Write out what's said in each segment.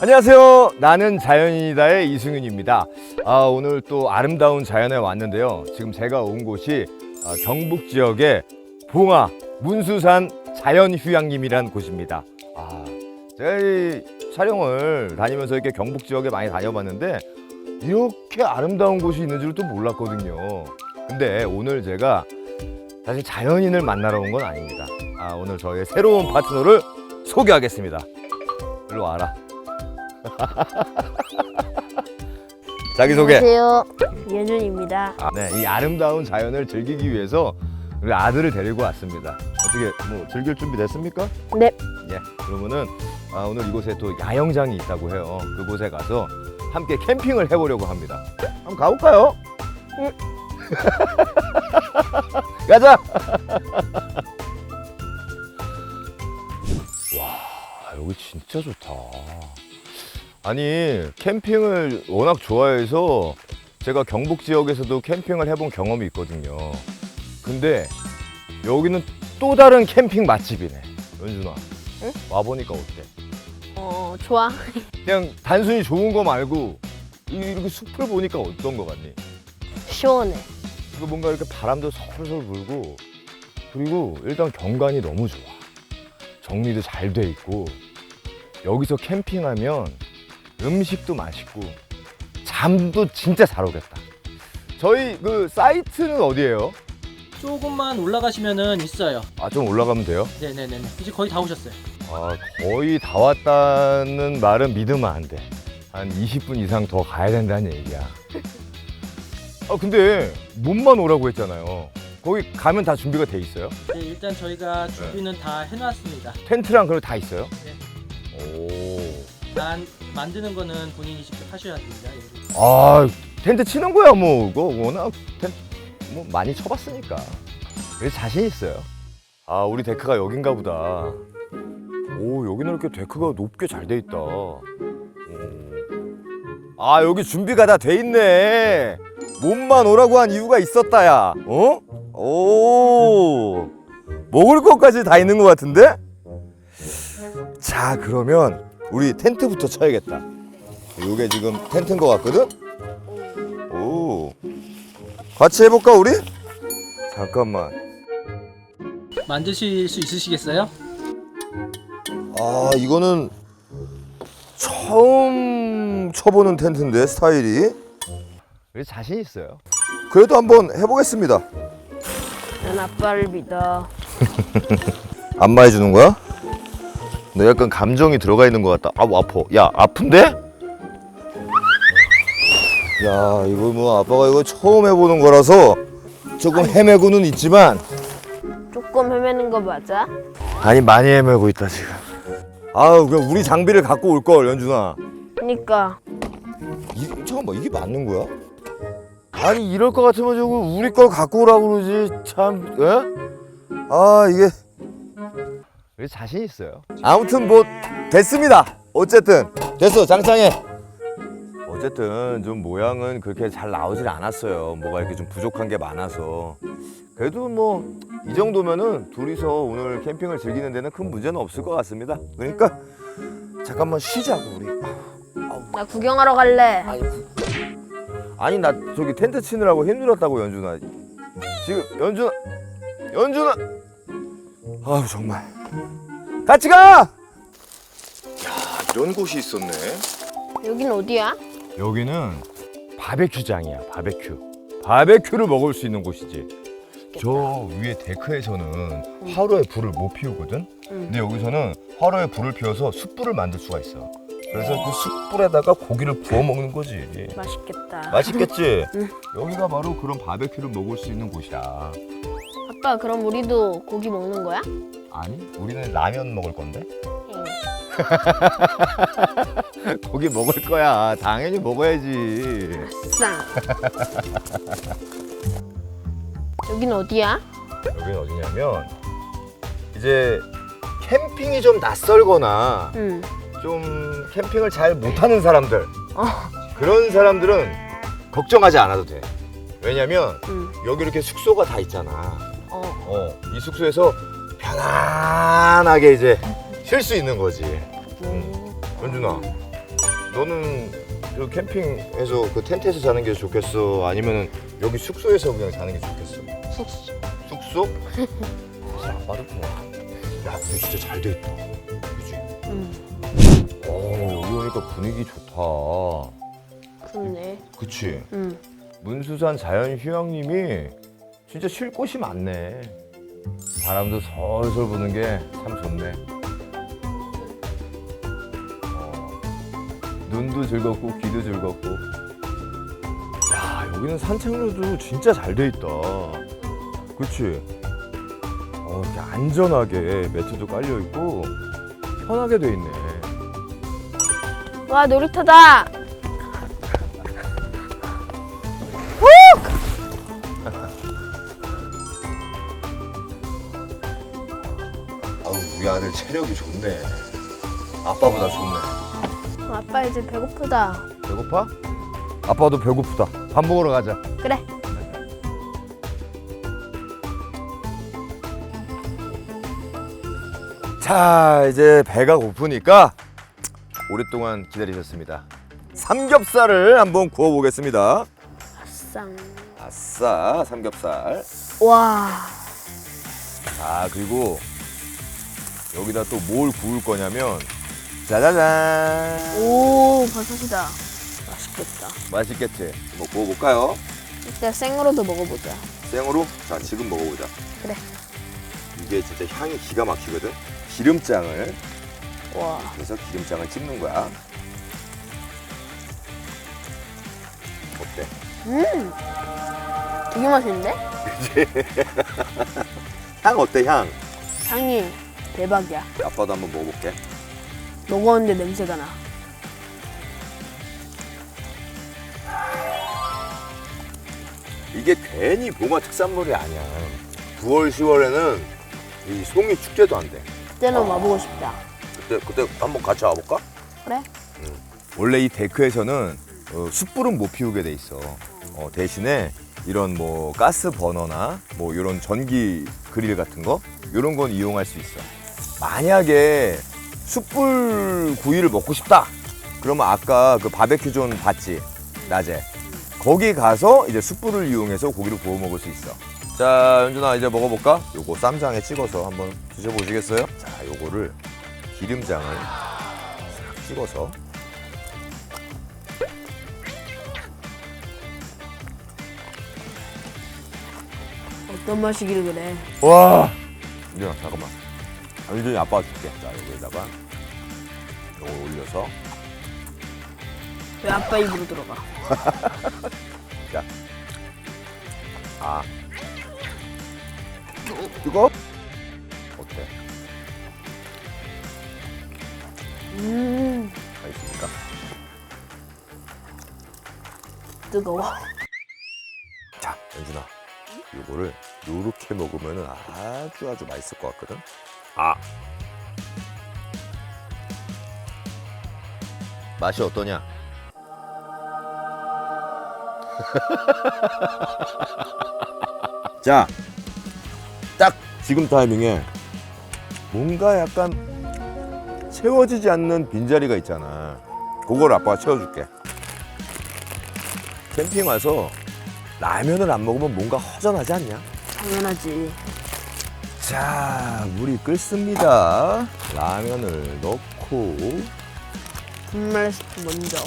안녕하세요. 나는 자연인이다의 이승윤입니다. 아, 오늘 또 아름다운 자연에 왔는데요. 지금 제가 온 곳이 아, 경북 지역의 봉화 문수산 자연휴양림이라는 곳입니다. 아, 제가 이 촬영을 다니면서 이렇게 경북 지역에 많이 다녀봤는데 이렇게 아름다운 곳이 있는 줄또 몰랐거든요. 근데 오늘 제가 사실 자연인을 만나러 온 건 아닙니다. 아, 오늘 저의 새로운 파트너를 소개하겠습니다. 일로 와라. 자기소개. 안녕하세요. 예준입니다. 아, 네, 이 아름다운 자연을 즐기기 위해서 우리 아들을 데리고 왔습니다. 어떻게 뭐 즐길 준비 됐습니까? 네. 예. 그러면은 아, 오늘 이곳에 또 야영장이 있다고 해요. 그곳에 가서 함께 캠핑을 해보려고 합니다. 한번 가볼까요? 응. 가자. 와 여기 진짜 좋다. 아니 캠핑을 워낙 좋아해서 제가 경북 지역에서도 캠핑을 해본 경험이 있거든요. 근데 여기는 또 다른 캠핑 맛집이네. 연준아. 응? 와보니까 어때? 어, 좋아. 그냥 단순히 좋은 거 말고 이- 이렇게 숲을 보니까 어떤 거 같니? 시원해. 이거 뭔가 이렇게 바람도 솔솔 불고 그리고 일단 경관이 너무 좋아. 정리도 잘 돼 있고 여기서 캠핑하면 음식도 맛있고 잠도 진짜 잘 오겠다. 저희 그 사이트는 어디예요? 조금만 올라가시면은 있어요. 아 좀 올라가면 돼요? 네네네. 이제 거의 다 오셨어요. 아 거의 다 왔다는 말은 믿으면 안 돼. 한 20분 이상 더 가야 된다는 얘기야. 아 근데 몸만 오라고 했잖아요. 거기 가면 다 준비가 돼 있어요? 네, 일단 저희가 준비는 다 해놨습니다. 텐트랑 그런 거 다 있어요? 네. 오. 단 만드는 거는 본인이 직접 하셔야 됩니다. 여기. 아 텐트 치는 거야 뭐 그거 워낙 텐, 뭐 많이 쳐봤으니까. 자신 있어요. 아 우리 데크가 여긴가 보다. 오 여기는 이렇게 데크가 높게 잘 돼 있다. 오. 아 여기 준비가 다 돼 있네. 몸만 오라고 한 이유가 있었다 야. 어? 오. 먹을 것까지 다 있는 것 같은데? 자 그러면 우리 텐트부터 쳐야겠다. 이게 지금 텐트인 것 같거든? 오. 같이 해볼까 우리? 잠깐만. 만드실 수 있으시겠어요? 아 이거는 처음 쳐보는 텐트인데 스타일이. 우리 자신 있어요. 그래도 한번 해보겠습니다. 난 아빠를 믿어. 안마해 주는 거야? 너 약간 감정이 들어가 있는 것 같다. 아우 아파. 야 아픈데? 야 이거 뭐 아빠가 이거 처음 해보는 거라서 조금 헤매고는 있지만 조금 헤매는 거 맞아? 아니 많이 헤매고 있다 지금. 아우 그냥 우리 장비를 갖고 올 걸 연준아. 그니까 이, 잠깐만 이게 맞는 거야? 아니 이럴 것 같으면 저거 우리 걸 갖고 오라고 그러지 참 에? 아 이게 왜 자신 있어요? 아무튼 뭐 됐습니다. 어쨌든. 됐어 장창해. 어쨌든 좀 모양은 그렇게 잘 나오질 않았어요. 뭐가 이렇게 좀 부족한 게 많아서. 그래도 뭐 이 정도면은 둘이서 오늘 캠핑을 즐기는 데는 큰 문제는 없을 것 같습니다. 그러니까 잠깐만 쉬자고 우리. 나 구경하러 갈래. 아니, 그- 아니 나 저기 텐트 치느라고 힘들었다고 연준아. 지금 연준아 연준아! 아우 정말 같이 가! 야 이런 곳이 있었네 여긴 어디야? 여기는 바베큐장이야 바베큐 바베큐를 먹을 수 있는 곳이지 저 위에 데크에서는 화로에 불을 못 피우거든 응. 근데 여기서는 화로에 불을 피워서 숯불을 만들 수가 있어 그래서 그 숯불에다가 고기를 구워 먹는 거지 맛있겠다. 맛있겠지? 응. 여기가 바로 그런 바베큐를 먹을 수 있는 곳이야. 아빠 그럼 우리도 고기 먹는 거야? 아니, 우리는 라면 먹을 건데? 응. 고기 먹을 거야. 당연히 먹어야지. 아싸. 여긴 어디야? 여기는 어디냐면 이제 캠핑이 좀 낯설거나 응. 좀 캠핑을 잘 못하는 사람들 어. 그런 사람들은 걱정하지 않아도 돼. 왜냐면 응. 여기 이렇게 숙소가 다 있잖아. 어. 어, 이 숙소에서 편안하게 이제 쉴 수 있는 거지. 음. 연준아, 너는 그 캠핑에서 그 텐트에서 자는 게 좋겠어? 아니면 여기 숙소에서 그냥 자는 게 좋겠어? 숙소. 숙소? 아, 아빠도 좋아. 야, 근데 진짜 잘 돼 있다. 그치? 응. 어, 여기 오니까 분위기 좋다. 그러네. 그치? 응. 문수산 자연휴양림이 진짜 쉴 곳이 많네. 바람도 솔솔 부는 게 참 좋네. 어, 눈도 즐겁고 귀도 즐겁고. 야 여기는 산책로도 진짜 잘 돼 있다. 그렇지? 어, 이렇게 안전하게 매트도 깔려 있고 편하게 돼 있네. 와 놀이터다. 아우 우리 아들 체력이 좋네. 아빠보다 좋네. 아빠 이제 배고프다. 배고파? 아빠도 배고프다. 밥 먹으러 가자. 그래. 자, 이제 배가 고프니까 오랫동안 기다리셨습니다. 삼겹살을 한번 구워 보겠습니다. 아쌍. 아싸, 삼겹살. 와. 자, 그리고 여기다 또 뭘 구울 거냐면 짜자잔. 오 버섯이다. 맛있겠다. 맛있겠지? 뭐 구워 볼까요? 일단 생으로도 먹어보자. 생으로? 자, 지금 먹어보자. 그래. 이게 진짜 향이 기가 막히거든. 기름장을 와. 그래서 기름장을 찍는 거야. 어때? 음. 되게 맛있는데? 향 어때 향? 향이 대박이야. 아빠도 한번 먹어볼게. 먹었는데 냄새가 나. 이게 괜히 봉화 특산물이 아니야. 9월, 10월에는 이 송이 축제도 안 돼. 그때는 와보고 싶다. 그때 그때 한번 같이 와볼까? 그래? 원래 이 데크에서는 어, 숯불은 못 피우게 돼 있어. 어, 대신에 이런 뭐 가스 버너나 뭐 이런 전기 그릴 같은 거 이런 건 이용할 수 있어. 만약에 숯불 구이를 먹고 싶다. 그러면 아까 그 바베큐 존 봤지 낮에 거기 가서 이제 숯불을 이용해서 고기를 구워 먹을 수 있어. 자 연준아 이제 먹어볼까? 요거 쌈장에 찍어서 한번 드셔보시겠어요? 자 요거를 기름장을 싹 찍어서 어떤 맛이길 그래. 와! 이준아 잠깐만. 윤준이 아빠가 줄게. 자 여기에다가 이거 올려서 왜 아빠 입으로 들어가? 아 이거 어때? 음. 맛있습니까? 뜨거워. 요렇게 먹으면 아주 아주 맛있을 것 같거든. 아 맛이 어떠냐? 자, 딱 지금 타이밍에 뭔가 약간 채워지지 않는 빈자리가 있잖아. 그걸 아빠가 채워줄게. 캠핑 와서 라면을 안 먹으면 뭔가 허전하지 않냐? 당연하지. 자, 물이 끓습니다. 라면을 넣고, 분말 스프 먼저.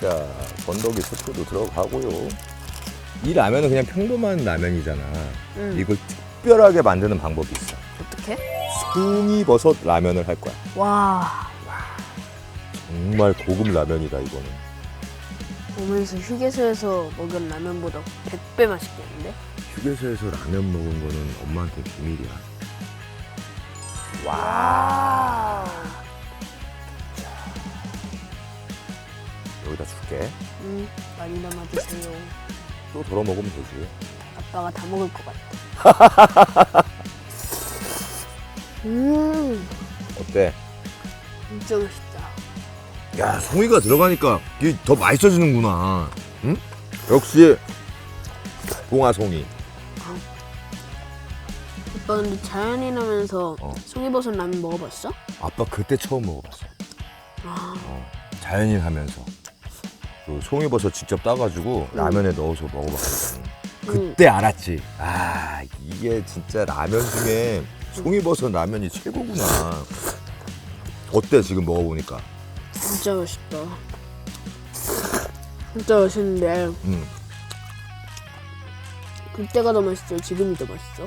자, 건더기 스프도 들어가고요. 이 라면은 그냥 평범한 라면이잖아. 응. 이걸 특별하게 만드는 방법이 있어. 어떻게? 송이버섯 라면을 할 거야. 와. 정말 고급 라면이다, 이거는. 오면서 휴게소에서 먹은 라면보다 100배 맛있겠는데? 휴게소에서 라면 먹은 거는 엄마한테 비밀이야. 와. 여기다 줄게. 음, 많이 담아주세요. 또 덜어 먹으면 되지. 아빠가 다 먹을 것 같아. 음, 어때? 진짜 맛있다. 야, 송이가 들어가니까 이게 더 맛있어지는구나. 응? 역시 봉화 송이. 아빠 근데 자연이라면서 어. 송이버섯 라면 먹어봤어? 아빠 그때 처음 먹어봤어. 어, 자연인 하면서 그 송이버섯 직접 따가지고 라면에 넣어서 먹어봤거든. 그때 알았지. 아 이게 진짜 라면 중에 송이버섯 라면이 최고구나. 어때 지금 먹어보니까? 진짜 맛있다. 진짜 맛있는데 음. 그때가 더 맛있어. 지금이 더 맛있어.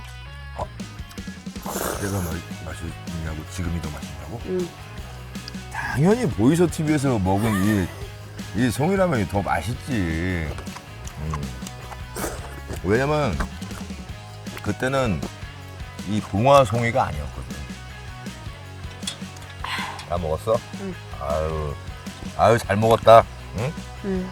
내가 맛있냐고 지금이 더 맛있냐고? 응. 당연히 보이서 TV에서 먹은 이, 이 송이라면이 더 맛있지. 음. 왜냐면 그때는 이 봉화 송이가 아니었거든. 다 먹었어? 응. 아유, 아유 잘 먹었다. 응? 응.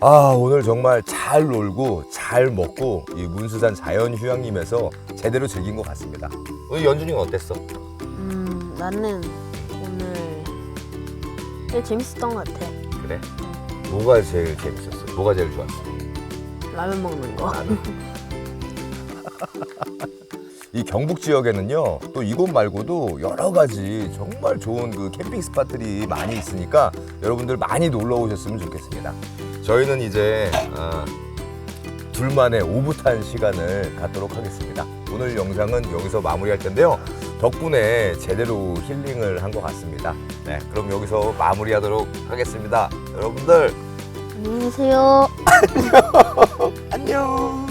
아 오늘 정말 잘 놀고 잘 먹고 이 문수산 자연휴양림에서 제대로 즐긴 것 같습니다. 오늘 연준이는 어땠어? 음, 나는 오늘 되게 재밌었던 것 같아. 그래? 뭐가 제일 재밌었어? 뭐가 제일 좋았어? 라면 먹는 거. 이 경북 지역에는요 또 이곳 말고도 여러 가지 정말 좋은 그 캠핑 스팟들이 많이 있으니까 여러분들 많이 놀러 오셨으면 좋겠습니다. 저희는 이제 아, 둘만의 오붓한 시간을 갖도록 하겠습니다. 오늘 영상은 여기서 마무리할 텐데요. 덕분에 제대로 힐링을 한 것 같습니다. 네, 그럼 여기서 마무리하도록 하겠습니다. 여러분들 안녕히 계세요. 안녕.